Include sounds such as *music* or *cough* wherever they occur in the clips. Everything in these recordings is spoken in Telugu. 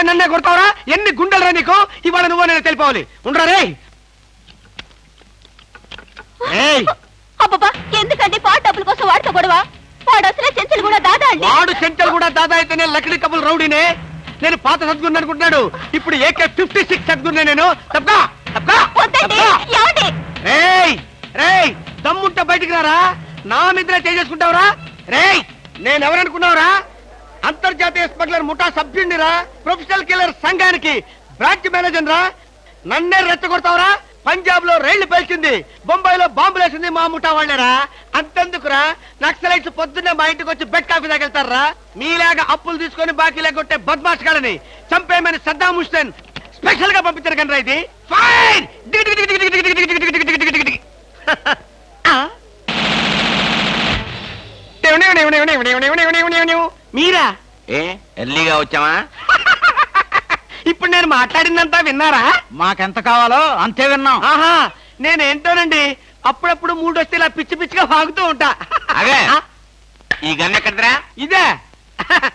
కొడితే నన్నే కొడతావరా? ఎన్ని గుండెలరా నీకు? ఇవాళ నువ్వు నేను తెలిపోవాలి. ఉండరా రే ఏయ్. అబ్బబ్బా ఎందుకండి పాట డబ్బుల కోసం వాడితో గొడవ? వాడు అసలే చెంచులు కూడా దాదా అండి. వాడు చెంచలు కూడా దాదా అయితేనే లక్డీ కబుల్ రౌడీనే. నేను పాత సద్గురు అనుకుంటున్నాడు. ఇప్పుడు ఏకే ఫిఫ్టీ సిక్స్ సద్గురునే నేను. ఏమండి? రేయ్. రేయ్. దమ్ముంటే బయటికి రారా? నా మీద చేసుకుంటావురా రేయ్. నేను ఎవరనుకున్నావురా? అంతర్జాతీయ స్మగ్లర్ ముఠా సభ్యుడిరా ప్రొఫెషనల్ కిల్లర్ సంఘానికి బ్రాంచ్ మేనేజర్ రా నన్నే రెచ్చగొడతావురా పంజాబ్లో రైళ్ళు పేల్చింది బొంబాయిలో బాంబులు మా ముఠా వాళ్ళరా అంతెందుకురా నక్సలైట్స్ పొద్దున్నే మా ఇంటికి వచ్చి బెడ్ కాఫీ తాగెళ్తారా మీలాగా అప్పులు తీసుకొని బాకీ లేకొట్టే బద్మాష్ గాలని చంపేయమని సద్దాం హుస్సేన్ స్పెషల్గా పంపించారు కనరా ఇది ఫైన్ మీరా? ఏ ఎర్లీగా వచ్చామా *laughs* ఇప్పుడు నేను మాట్లాడిందంతా విన్నారా? మాకెంత కావాలో అంతే విన్నాం. ఆహా నేనేంటోనండి అప్పుడప్పుడు మూడు వస్తే ఇలా పిచ్చి పిచ్చిగా వాగుతూ ఉంటా. అదే ఈ గన్ ఎక్కడరా ఇదే. *laughs*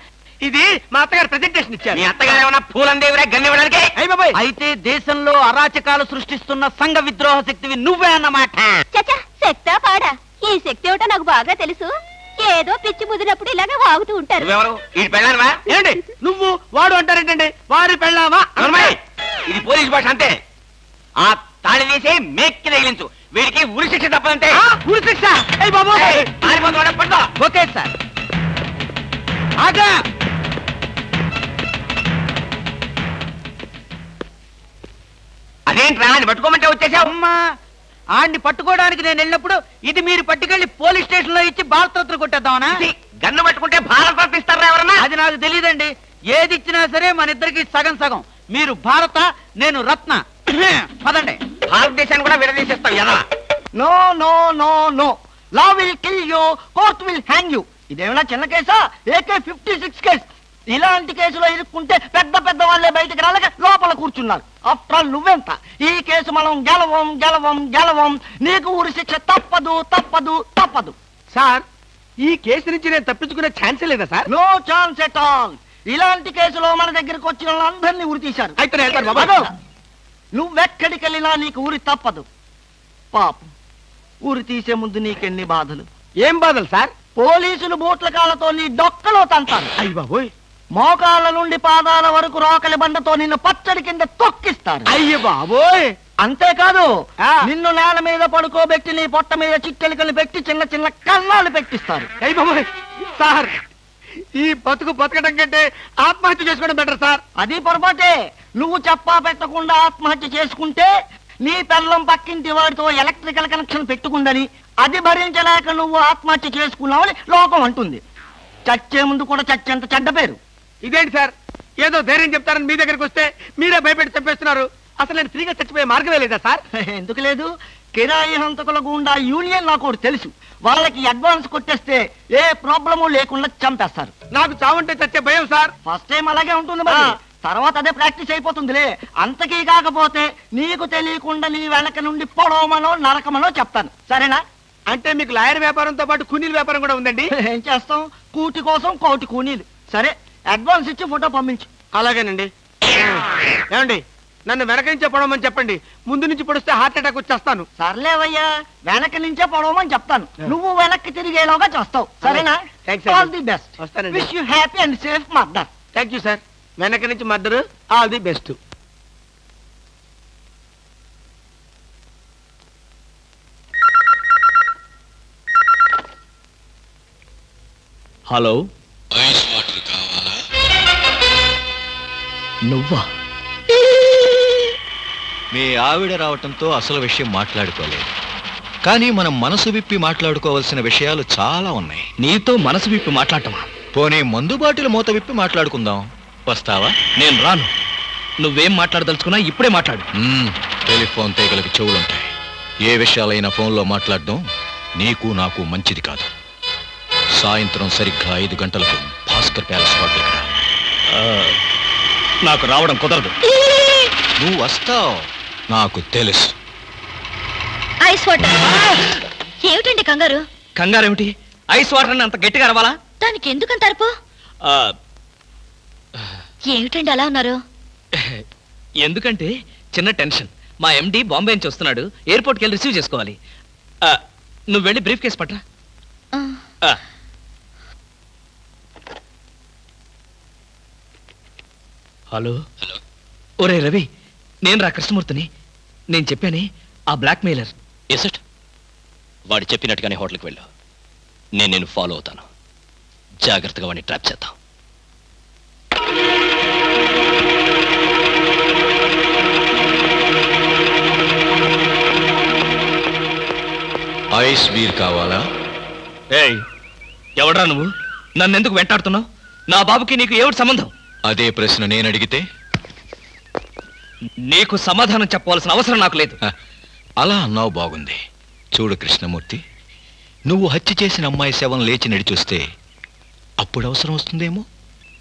ఇది మా అత్తగారు ప్రజెంటేషన్ మీ ఇచ్చారు అత్తగారు ఏమన్నా పూలందేవిరా గన్న ఇవ్వడానికి? అయ్య బాబాయ్. అయితే దేశంలో అరాచకాలు సృష్టిస్తున్న సంఘ విద్రోహ శక్తివి నువ్వే అన్నమాట. చచ్చా పాడా. ఈ శక్తి ఏమిటో నాకు బాగా తెలుసు. ఏదో పిచ్చి ముదినప్పుడు ఇలాగే వాగుతూ ఉంటారు. నువ్వెవరు? ఈ పెళ్ళానువా? ఏంటి నువ్వు వాడు అంటారేంటండి వారి పెళ్ళావా? ఇది పోలీస్ భాష అంతే. ఆ తాళి తీసి మేక్కి తగిలించు. వీడికి ఉరి శిక్ష తప్పదంటే. ఉరి శిక్ష! అయ్య బాబు! ఏయ్, పారిపోతున్నాడు, పట్టుకో. Okay sir. ఆగా! అదేంట్రా అని పట్టుకోమంటే వచ్చేసావు? అమ్మా! ఆడిని పట్టుకోవడానికి నేను వెళ్ళినప్పుడు ఇది మీరు పట్టుకెళ్ళి పోలీస్ స్టేషన్లో ఇచ్చి బాలతోత్ర కొట్టేద్దామనా? గన్ను పట్టుకుంటే భారత ఇస్తారా ఎవరన్నా? అది నాకు తెలియదండి ఏది ఇచ్చినా సరే మన ఇద్దరికి సగం సగం. మీరు భారత నేను రత్న. *coughs* పదండి. భారతదేశాన్ని కూడా విడదీసేస్తావు ఎలా no no no no. Law will kill you court will hang you ఇదేమైనా చిన్న కేసా? AK fifty six case. ఇలాంటి కేసులో ఇరుక్కుంటే పెద్ద పెద్ద వాళ్ళే బయటకు రాలేక లోపల కూర్చున్నారు. ఆఫ్టర్ ఆల్ నువ్వెంత? ఈ కేసు మనం గెలవం గెలవం గెలవం. నీకు ఊరి శిక్ష తప్పదు తప్పదు తప్పదు. సార్ ఈ కేసు నుంచి నేను తప్పించుకునే ఛాన్సే లేదా sir? No chance at all ఇలాంటి కేసులో మన దగ్గరికి వచ్చిన వాళ్ళందరినీ ఉరి తీశారు. అయితే నువ్వెక్కడికి వెళ్ళినా నీకు ఊరి తప్పదు. పాపం. ఊరి తీసే ముందు నీకెన్ని బాధలు? ఏం బాధలు సార్? పోలీసులు బూట్ల కాళ్ళతో నీ డొక్కలో తంతారు. అయ్య బాబోయ్! మోకాళ్ళ నుండి పాదాల వరకు రోకలి బండతో నిన్ను పచ్చడి కింద తొక్కిస్తారు. అయ్య బాబోయ్! అంతేకాదు. నిన్ను నేల మీద పడుకోబెట్టి నీ పొట్ట మీద చిట్టెలికలు పెట్టి చిన్న చిన్న కన్నాలు పెట్టిస్తారు. అయ్య బాబోయ్! సార్ ఈ బతుకు బతకడం కంటే ఆత్మహత్య చేసుకోవడం బెటర్ సార్. అది పొరపాటే. నువ్వు చెప్పా పెట్టకుండా ఆత్మహత్య చేసుకుంటే నీ పెళ్ళం పక్కింటి వాడితో ఎలక్ట్రికల్ కనెక్షన్ పెట్టుకుందని అది భరించలేక నువ్వు ఆత్మహత్య చేసుకున్నావని లోకం అంటుంది. చచ్చే ముందు కూడా చచ్చేంత చెడ్డ పేరు. ఇదేంటి సార్? ఏదో ధైర్యం చెప్తారని మీ దగ్గరికి వస్తే మీరే భయపెట్టి చంపేస్తున్నారు. అసలు నేను ఫ్రీగా చచ్చిపోయే మార్గమే లేదా సార్? *laughs* ఎందుకు లేదు? కిరాయి హంతకుల గుండా యూనియన్ నాకు ఒకటి తెలుసు. వాళ్ళకి అడ్వాన్స్ కొట్టేస్తే ఏ ప్రాబ్లము లేకుండా చంపేస్తారు. నాకు చావుంటే చచ్చే భయం సార్. ఫస్ట్ టైం అలాగే ఉంటుంది మరి. తర్వాత అదే ప్రాక్టీస్ అయిపోతుందిలే. అంతకీ కాకపోతే నీకు తెలియకుండా నీ వెనక నుండి పొడవమనో నరకమనో చెప్తాను. సరేనా? అంటే మీకు లాయర్ వ్యాపారంతో పాటు కూనీల వ్యాపారం కూడా ఉందండి? *laughs* ఏం చేస్తాం? కూటి కోసం కోటి కూనీలు సరే అడ్వాన్స్ ఇచ్చి ఫోటో పంపించు. అలాగేనండి. ఏమండి నన్ను వెనక నుంచి పొడవమని చెప్పండి. ముందు నుంచి పొడిస్తే హార్ట్ అటాక్ వచ్చేస్తాను. సర్లేవయ్యా వెనక నుంచే పొడవమని చెప్తాను. నువ్వు వెనక్కి తిరిగేలోగా చేస్తావు. సరేనా. All the best. Wish you happy and safe murder thank you sir వెనక నుంచి మద్దరు ఆల్ ది బెస్ట్ హలో నువ్వా? మీ ఆవిడ రావటంతో అసలు విషయం మాట్లాడుకోలేదు. కానీ మనం మనసు విప్పి మాట్లాడుకోవాల్సిన విషయాలు చాలా ఉన్నాయి. నీతో మనసు విప్పి మాట్లాడటమా? పోనీ మందు బాటిల్ మూత విప్పి మాట్లాడుకుందాం. వస్తావా? నేను రాను. నువ్వేం మాట్లాడదలుచుకున్నా ఇప్పుడే మాట్లాడు. టెలిఫోన్ తీగలకి చెవులుంటాయి. ఏ విషయాలైనా ఫోన్లో మాట్లాడడం నీకు నాకు మంచిది కాదు. సాయంత్రం సరిగ్గా ఐదు గంటలకు భాస్కర్ ప్యాలెస్ హోటల్కి రా. నాకు రావడం కుదరదు. నువ్వు వస్తావు. నాకు తెలుసు. Ice water. ఏమిటండి కంగారు? కంగారేమిటి? ఐస్ వాటర్ అంత గట్టిగా అరవాలా? దానికి ఎందుకంత అరుపు? ఏమిటండి అలా ఉన్నారు? ఎందుకంటే చిన్న టెన్షన్. మా ఎండి బాంబే నుంచి వస్తున్నాడు. ఎయిర్పోర్ట్కి వెళ్ళి రిసీవ్ చేసుకోవాలి. నువ్వు వెళ్ళి బ్రీఫ్ కేసు పట్రా. హలో. హలో ఒరే రవి నేను రా కృష్ణమూర్తిని. నేను చెప్పానే ఆ బ్లాక్ మెయిలర్ ఎసట్ వాడు చెప్పినట్టుగానే హోటల్కి వెళ్ళు. నేను నేను ఫాలో అవుతాను. జాగ్రత్తగా వాడిని ట్రాప్ చేద్దాం. ఐస్ బీర్ కావాలా? ఏయ్ ఎవడ్రా నువ్వు? నన్ను ఎందుకు వెంటాడుతున్నావు? నా బాబుకి నీకు ఏమిటి సంబంధం? అదే ప్రశ్న నేను అడిగితే? నీకు సమాధానం చెప్పవలసిన అవసరం నాకు లేదు. హ, అలా అన్నావు బాగుంది. చూడు కృష్ణమూర్తి నువ్వు హత్య చేసిన అమ్మాయి శవం లేచి నడిచొస్తే అప్పుడు అవసరం వస్తుందేమో?